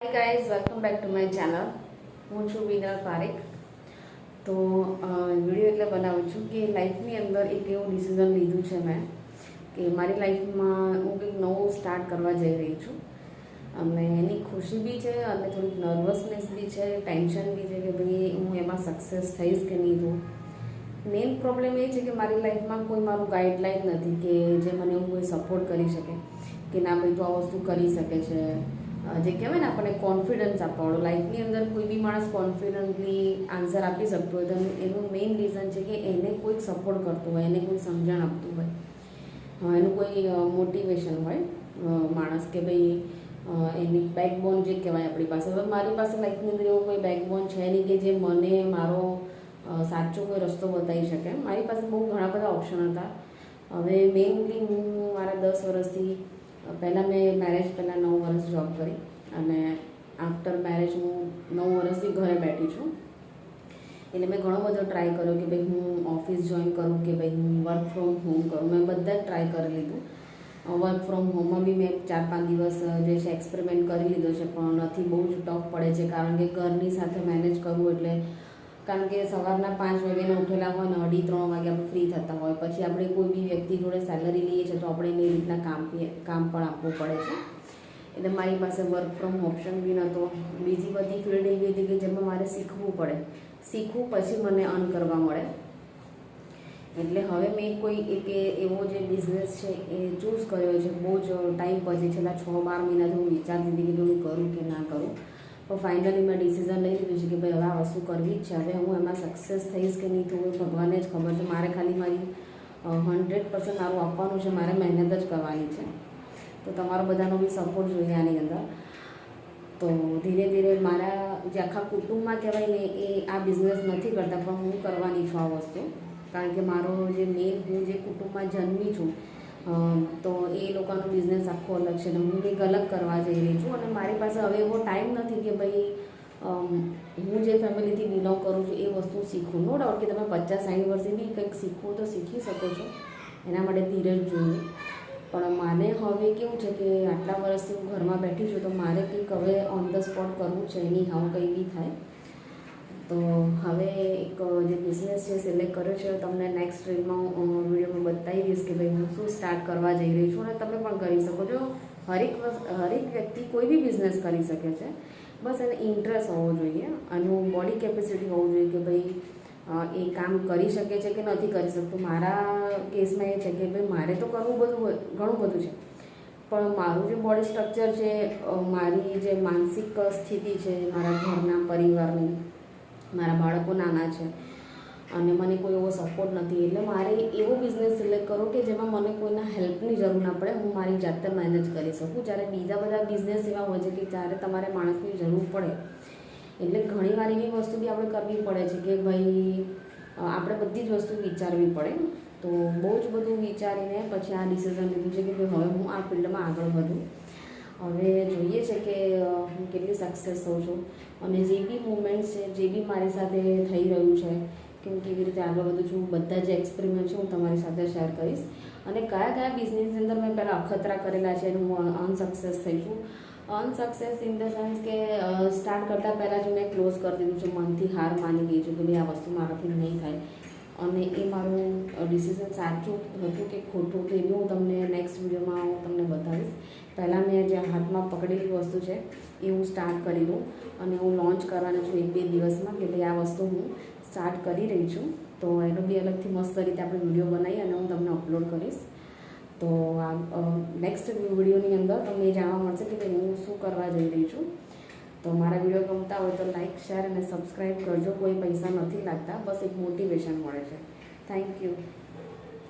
Hi guys welcome back to my channel હું છું વિનલ પારેખ. તો વીડિયો એટલે બનાવું છું કે લાઈફની અંદર એક એવું ડિસિઝન લીધું છે મેં કે મારી લાઈફમાં હું કંઈક નવું સ્ટાર્ટ કરવા જઈ રહી છું. અને એની ખુશી બી છે, અને થોડીક નર્વસનેસ બી છે ટેન્શન બી છે કે ભાઈ હું એમાં સક્સેસ થઈશ કે નહીં થઉં મેઇન પ્રોબ્લેમ એ છે કે મારી લાઈફમાં કોઈ મારું ગાઈડલાઈન નથી કે જે મને એવું કોઈ સપોર્ટ કરી શકે, કે ના ભાઈ તું આ વસ્તુ કરી શકે છે. જે કહેવાય ને આપણને કોન્ફિડન્સ આપવાનો લાઈફની અંદર કોઈ બી માણસ કોન્ફિડન્ટલી આન્સર આપી શકતો હોય, તો એનું મેઇન રીઝન છે કે એને કોઈક સપોર્ટ કરતું હોય, એને કોઈ સમજણ આપતું હોય. એનું કોઈ મોટિવેશન હોય માણસ કે ભાઈ એની બેકબોન જે કહેવાય આપણી પાસે. હવે મારી પાસે લાઈફની અંદર એવો કોઈ બેકબોન છે નહીં કે જે મને, મારો સાચો કોઈ રસ્તો બતાવી શકે. મારી પાસે બહુ ઘણા બધા ઓપ્શન હતા. હવે મેઇનલી હું મારા દસ વર્ષથી પહેલાં મેં મેરેજ પહેલાં નવ વર્ષ જોબ કરી અને આફ્ટર મેરેજ હું નવ વર્ષથી ઘરે બેઠી છું. એટલે મેં ઘણો બધો ટ્રાય કર્યો કે ભાઈ હું ઓફિસ જોઈન કરું કે ભાઈ હું વર્ક ફ્રોમ હોમ કરું. મેં બધા જ ટ્રાય કરી લીધું. વર્ક ફ્રોમ હોમમાં બી મેં ચાર પાંચ દિવસ જે છે એક્સપેરિમેન્ટ કરી લીધો છે, પણ નથી બહુ જ ટફ પડે છે કારણ કે ઘરની સાથે મેનેજ કરવું એટલે કારણ કે સવારના પાંચ વાગ્યાના ઉઠેલા હોય ને અઢી ત્રણ વાગે ફ્રી થતા હોય. પછી આપણે કોઈ બી વ્યક્તિ જોડે સેલરી લઈએ છીએ તો આપણે એ રીતના કામ કામ પણ આપવું પડે છે. એટલે મારી પાસે વર્ક ફ્રોમ ઓપ્શન બી નહોતો. બીજી બધી ફિલ્ડ એવી હતી કે જેમાં મારે શીખવું પડે. શીખવું પછી મને અર્ન કરવા મળે. એટલે હવે મેં કોઈ એક એવો જે બિઝનેસ છે એ ચૂઝ કર્યો છે. બહુ જ ટાઈમ પછી છેલ્લા છ બાર મહિનાથી હું વિચારતી હતી કે હું કરું કે ના કરું. પણ ફાઇનલી મેં ડિસિઝન લઈ લીધું છે કે ભાઈ હવે આ વસ્તુ કરવી જ છે. હવે હું એમાં સક્સેસ થઈશ કે નહીં થવું ભગવાનને જ ખબર છે. મારે ખાલી મારી હંડ્રેડ પર્સન્ટ મારું આપવાનું છે. મારે મહેનત જ કરવાની છે. તો તમારો બધાનો બી સપોર્ટ જોઈએ આની અંદર. તો ધીરે ધીરે મારા જે આખા કુટુંબમાં કહેવાય ને, એ આ બિઝનેસ નથી કરતા. પણ હું કરવાની છું આ વસ્તુ. કારણ કે મારો જે મેઇન હું જે કુટુંબમાં જન્મી છું તો એ લોકોનો બિઝનેસ આખો અલગ છે ને હું કંઈક અલગ કરવા જઈ રહી છું અને મારી પાસે હવે એવો ટાઈમ નથી કે ભાઈ હું જે ફેમિલીથી બિલોંગ કરું છું એ વસ્તુ શીખું. નો ડાઉટ કે તમે પચાસ સાઠ વર્ષે બી કંઈક શીખવું તો શીખી શકો છો. એના માટે ધીરજ જોઈએ. પણ મારે હવે કેવું છે કે આટલા વર્ષથી હું ઘરમાં બેઠી છું તો મારે કંઈક હવે ઓન ધ સ્પોટ કરવું છે. એની હાઉ કંઈ બી થાય. તો હવે એક જે બિઝનેસ છે સિલેક્ટ કર્યો છે, તમને નેક્સ્ટ રીલમાં વિડીયોમાં બતાવી દઈશ કે ભાઈ હું શું સ્ટાર્ટ કરવા જઈ રહી છું અને તમે પણ કરી શકો છો. હરેક હરેક વ્યક્તિ કોઈ બી બિઝનેસ કરી શકે છે. બસ એને ઇન્ટરેસ્ટ હોવો જોઈએ આનું બોડી કેપેસિટી હોવું જોઈએ કે ભાઈ એ કામ કરી શકે છે કે નથી કરી શકતું. મારા કેસમાં એ છે કે ભાઈ મારે તો કરવું બધું ઘણું બધું છે. પણ મારું જે બોડી સ્ટ્રક્ચર છે મારી જે માનસિક સ્થિતિ છે, મારા ઘરના પરિવારની મારા બાળકો નાના છે. અને મને કોઈ એવો સપોર્ટ નથી. એટલે મારે એવો બિઝનેસ સિલેક્ટ કરો કે જેમાં મને કોઈના હેલ્પની જરૂર ના પડે. હું મારી જાતે મેનેજ કરી શકું. જ્યારે બીજા બધા બિઝનેસ એવા હોય છે કે જ્યારે તમારે માણસની જરૂર પડે. એટલે ઘણીવાર એવી વસ્તુ બી આપણે કરવી પડે છે કે ભાઈ આપણે બધી જ વસ્તુ વિચારવી પડે. તો બહુ જ બધું વિચારીને પછી આ ડિસિઝન લીધું છે કે ભાઈ હવે હું આ ફિલ્ડમાં આગળ વધું. હવે જોઈએ છે કે હું કેટલી સક્સેસ થઉં છું. અને જે બી મુમેન્ટ્સ છે, જે બી મારી સાથે થઈ રહ્યું છે કે હું કેવી રીતે આગળ વધું છું, બધા જે એક્સપેરિમેન્ટ છે, હું તમારી સાથે શેર કરીશ. અને કયા કયા બિઝનેસની અંદર મેં પહેલાં અખતરા કરેલા છે અને હું અનસક્સેસ થઈ છું. અનસક્સેસ ઇન ધ સેન્સ કે સ્ટાર્ટ કરતાં પહેલાં જ મેં ક્લોઝ કરી દીધું છે, મનથી હાર માની ગઈ છું કે ભાઈ આ વસ્તુ મારાથી નહીં થાય. અને એ મારું ડિસિઝન સાચું હતું કે ખોટું તો એનું હું તમને નેક્સ્ટ વિડીયોમાં હું તમને બતાવીશ. પહેલાં મેં જે હાથમાં પકડેલી વસ્તુ છે, એ હું સ્ટાર્ટ કરી દઉં અને હું લોન્ચ કરવાની છું એક બે દિવસમાં કે ભાઈ આ વસ્તુ હું સ્ટાર્ટ કરી રહી છું. તો એનો બી અલગથી મસ્ત રીતે આપણે વીડિયો બનાવી અને હું તમને અપલોડ કરીશ. તો આ નેક્સ્ટ વિડીયોની અંદર તમને જાણવા મળશે કે ભાઈ હું શું કરવા જઈ રહી છું. તો મારા વીડિયો ગમતા હોય તો લાઈક શેર અને સબસ્ક્રાઈબ કરજો. કોઈ પૈસા નથી લાગતા. બસ એક મોટિવેશન મળે છે. Thank you